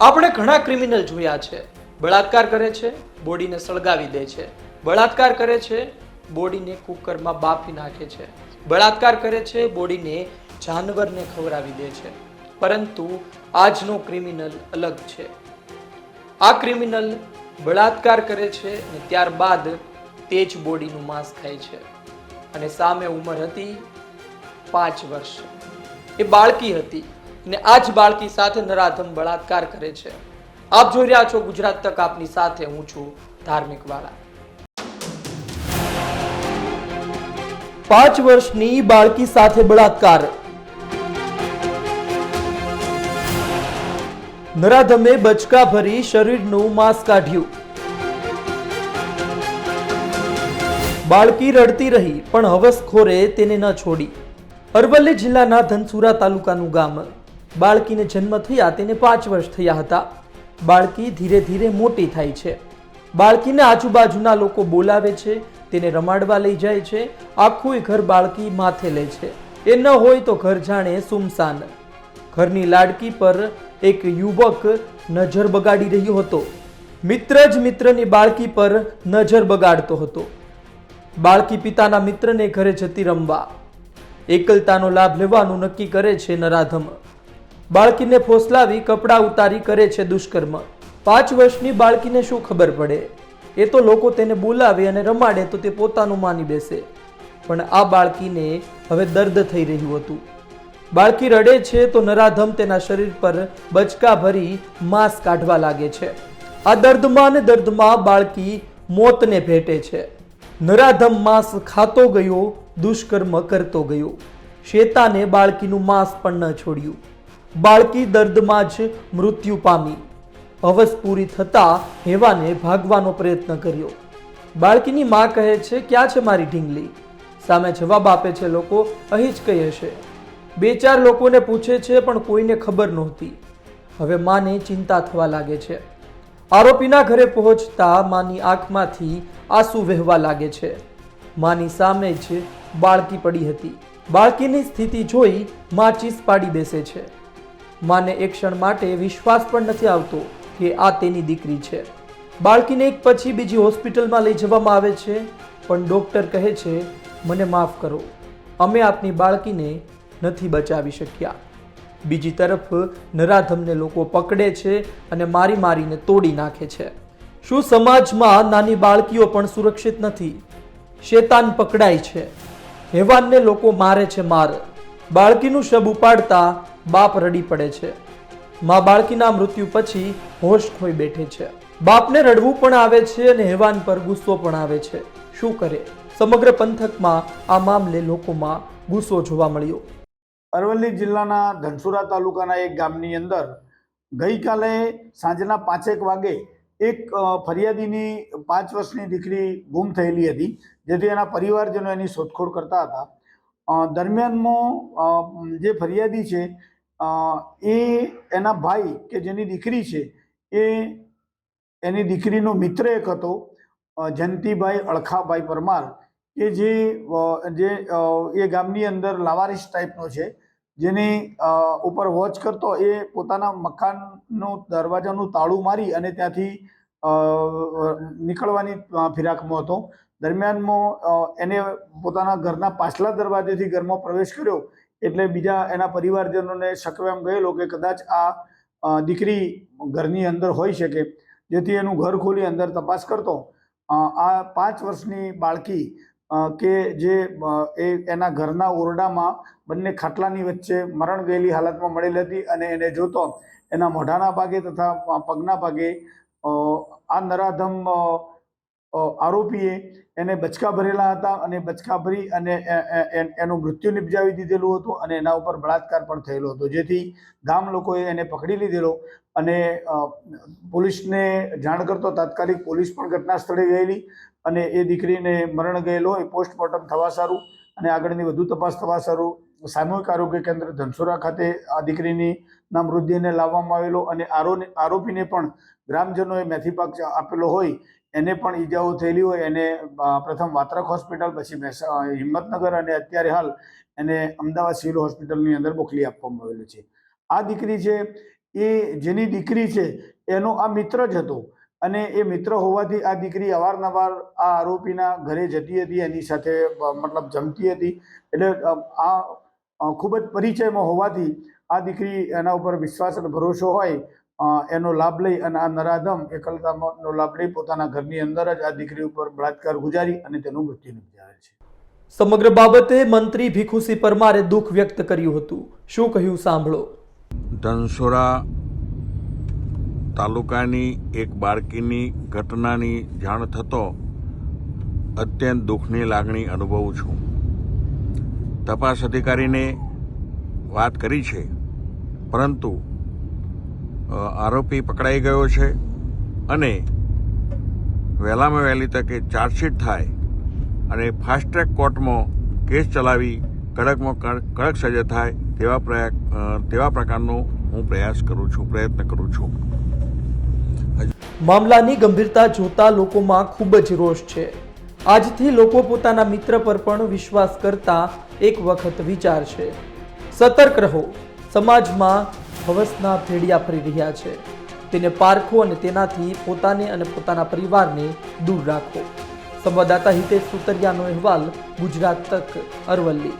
આપણે ઘણા ક્રિમિનલ જોયા છે. બળાત્કાર કરે છે, બોડીને સળગાવી દે છે. બળાત્કાર કરે છે, બોડીને કુકરમાં બાફી નાખે છે. બળાત્કાર કરે છે, બોડીને જાનવરને ખવડાવી દે છે. પરંતુ આજનો ક્રિમિનલ અલગ છે. આ ક્રિમિનલ બળાત્કાર કરે છે અને ત્યારબાદ તે જ બોડીનું માંસ ખાય છે. અને સામે ઉંમર હતી પાંચ વર્ષ. એ બાળકી હતી. અને આ જ બાળકી સાથે નરાધમ બળાત્કાર કરે છે. આપ જોઈ રહ્યા છો ગુજરાત તક, આપની સાથે હું છું ધાર્મિક વાળા. પાંચ વર્ષની બાળકી સાથે બળાત્કાર. નરાધમે બચકા ભરી શરીરનું માંસ કાઢ્યું. બાળકી રડતી રહી, પણ હવસખોરે તેને ન છોડી. અરવલ્લી જિલ્લાના ધનસુરા તાલુકાનું ગામ બાળકીને જન્મ થયા તેને પાંચ વર્ષ થયા હતા. બાળકી ધીરે ધીરે મોટી થાય છે. બાળકીને આજુબાજુના લોકો બોલાવે છે, તેને રમાડવા લઈ જાય છે, આખું ઘર બાળકી માથે લે છે. એ ન હોય તો ઘર જાણે સુમસાન. ઘરની લાડકી પર એક યુવક નજર બગાડી રહ્યો હતો. મિત્ર જ મિત્રની બાળકી પર નજર બગાડતો હતો. બાળકી પિતાના મિત્રને ઘરે જતી રમવા. એકલતાનો લાભ લેવાનું નક્કી કરે છે નરાધમ. બાળકીને ફોસલાવી, કપડાં ઉતારી કરે છે દુષ્કર્મ. પાંચ વર્ષની બાળકીને શું ખબર પડે? એ તો લોકો તેને બોલાવે અને રમાડે તો તે પોતાનું માની બેસે. પણ આ બાળકીને હવે દર્દ થઈ રહ્યું હતું. બાળકી રડે છે તો નરાધમ તેના શરીર પર બચકા ભરી માંસ કાઢવા લાગે છે. આ દર્દમાં ને દર્દમાં બાળકી મોતને ભેટે છે. નરાધમ માંસ ખાતો ગયો, દુષ્કર્મ કરતો ગયો. શેતાને બાળકીનું માંસ પણ ન છોડ્યું. બાળકી દર્દમાં જ મૃત્યુ પામી. અવસ પૂરી થતા હેવાને ભાગવાનો પ્રયત્ન કર્યો. બાળકીની માં કહે છે, ક્યાં છે મારી ઢીંગલી? સામે જવાબ આપે છે લોકો, અહીં જ કહે છે. બે ચાર લોકોને પૂછે છે, પણ કોઈને ખબર નહોતી. હવે માને ચિંતા થવા લાગે છે. આરોપીના ઘરે પહોંચતા માની આંખમાંથી આંસુ વહેવા લાગે છે. માની સામે જ બાળકી પડી હતી. બાળકીની સ્થિતિ જોઈ મા ચીસ પાડી બેસે છે. માને એક ક્ષણ માટે વિશ્વાસ પણ નથી આવતો કે આ તેની દીકરી છે. બાળકીને એક પછી બીજી હોસ્પિટલમાં લઈ જવામાં આવે છે, પણ ડૉક્ટર કહે છે, મને માફ કરો. અમે આપની બાળકીને નથી બચાવી શક્યા. બીજી તરફ નરાધમને લોકો પકડે છે અને મારી મારીને તોડી નાખે છે. શું સમાજમાં નાની બાળકીઓ પણ સુરક્ષિત નથી? શેતાન પકડાય છે. હેવાનને લોકો મારે છે માર. બાળકીનું શબ ઉપાડતા બાપ રડી પડે છે. મા બાળકીના મૃત્યુ પછી હોશ ખોઈ બેઠે છે. બાપને રડવું પણ આવે છે અને હેવાન પર ગુસ્સો પણ આવે છે. શું કરે? સમગ્ર પંથકમાં આ મામલે લોકોમાં ગુસ્સો જોવા મળ્યો. અરવલ્લી જિલ્લાના ધનસુરા તાલુકાના એક ગામની અંદર ગઈકાલે સાંજના પાંચેક વાગે એક ફરિયાદીની પાંચ વર્ષની દીકરી ગુમ થયેલી હતી, જેથી એના પરિવારજનો એની શોધખોળ કરતા હતા. દરમિયાનમાં જે ફરિયાદી છે એ એના ભાઈ કે જેની દીકરી છે, એ એની દીકરીનો મિત્ર એક હતો જંતીભાઈ અળખાભાઈ પરમાર, કે જે એ ગામની અંદર લાવારીસ ટાઈપનો છે, જેની ઉપર વોચ કરતો, એ પોતાના મકાનનું દરવાજાનું તાળું મારી અને ત્યાંથી નીકળવાની ફિરાકમાં હતો. દરમિયાનમાં એને પોતાના ઘરના પાછલા દરવાજેથી ઘરમાં પ્રવેશ કર્યો એટલે બીજા એના પરિવારજનોને શકવેમ ગયેલો કે કદાચ આ દીકરી ઘરની અંદર હોઈ શકે, જેથી એનું ઘર ખોલી અંદર તપાસ કરતો. આ પાંચ વર્ષની બાળકી કે જે એ એના ઘરના ઓરડામાં બંને ખાટલાની વચ્ચે મરણ ગયેલી હાલતમાં મળેલી હતી અને એને જોતો એના મોઢાના ભાગે તથા પગના ભાગે આ નરાધમ આરોપીએ એને બચકા ભરેલા હતા અને બચકા ભરી અને એ- એ- એ- એનું મૃત્યુ નિપજાવી દીધેલું હતું અને એના ઉપર બળાત્કાર પણ થયેલો હતો. જેથી ગામ લોકોએ એને પકડી લીધેલો અને પોલીસને જાણ કરતો તાત્કાલિક પોલીસ પણ ઘટના સ્થળે ગયેલી અને એ દીકરીને મરણ ગયેલો. હોય પોસ્ટમોર્ટમ થવા સારું અને આગળની વધુ તપાસ થવા સારું. સામૂહિક આરોગ્ય કેન્દ્ર ધનસુરા ખાતે આ દીકરીની ના મૃતદેહને લાવવામાં આવેલો અને આરો- આરોપીને પણ ગ્રામજનોએ મેથી પાક આપેલો હોય એને પણ ઈજાઓ થયેલી હોય, એને પ્રથમ વાત્રક હોસ્પિટલ, પછી હિંમતનગર અને અત્યારે હાલ એને અમદાવાદ સિવિલ હોસ્પિટલની અંદર મોકલી આપવામાં આવેલી છે. આ દીકરી છે, એ જેની દીકરી છે, એનો આ મિત્ર જ હતો. અને એ મિત્ર હોવાથી આ દીકરી અવારનવાર આ આરોપીના ઘરે જતી હતી, એની સાથે મતલબ જમતી હતી. એટલે આ ખૂબ જ પરિચયમાં હોવાથી આ દીકરી એના ઉપર વિશ્વાસ અને ભરોસો હોય એનો લાભ લઈ અને આ નરાધમ એકલતાનો લાભ લઈ પોતાના ઘરની અંદર જ આ દીકરી ઉપર બળાત્કાર ગુજારી અને તેનું મૃત્યુ નિપજાવે છે. સમગ્ર બાબતે મંત્રી ભીખુસિંહ પરમારે દુઃખ વ્યક્ત કર્યું હતું. શું કહ્યું સાંભળો. ધનસુરા તાલુકાની એક બાળકીની ઘટનાની જાણ થતો અત્યંત દુઃખની લાગણી અનુભવું છું. તપાસ અધિકારીને વાત કરી છે. પરંતુ આરોપી પકડાઈ ગયો છે અને વહેલામાં વહેલી તકે ચાર્જશીટ થાય અને ફાસ્ટ ટ્રેક કોર્ટમાં કેસ ચલાવી કડકમાં કડ- કડક સજા થાય તેવા પ્રયા તેવા પ્રકારનો હું પ્રયાસ કરું છું, પ્રયત્ન કરું છું. મામલાની ગંભીરતા જોતા લોકોમાં ખૂબ જ રોષ છે. આજથી લોકો પોતાના મિત્ર પર પણ વિશ્વાસ કરતા એક વખત વિચારશે સતર્ક રહો. સમાજમાં હવસના ભેડિયા ફરી રહ્યા છે. તેને પારખો અને તેનાથી પોતાને અને પોતાના પરિવારને દૂર રાખો. સંવાદદાતા હિતેશ સુતરિયાનો અહેવાલ ગુજરાત તક અરવલ્લી.